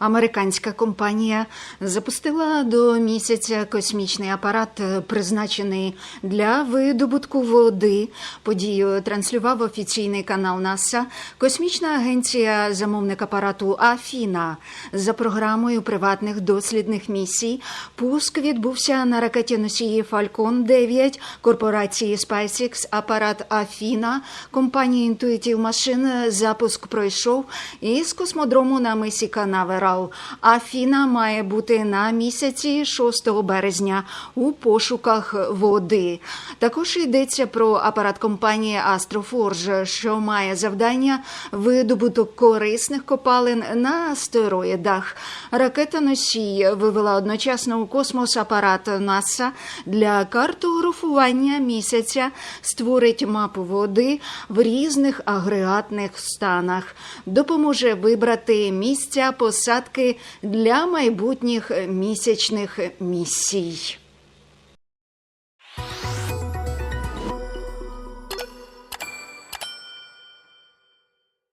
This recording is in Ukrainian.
Американська компанія запустила до місяця космічний апарат, призначений для видобутку води. Подію транслював офіційний канал НАСА. Космічна агенція замовник апарату Афіна за програмою приватних дослідних місій. Пуск відбувся на ракеті носії Falcon 9 корпорації SpaceX, апарат Афіна, компанії Intuitive Machine. Запуск пройшов із космодрому на мисі Канаверал. Афіна має бути на місяці 6 березня у пошуках води. Також йдеться про апарат компанії Astroforge, що має завдання видобуток корисних копалин на астероїдах. Ракета носій вивела одночасно у космос апарат НАСА для картографування місяця, створить мапу води в різних агрегатних станах, допоможе вибрати місця посадки для майбутніх місячних місій.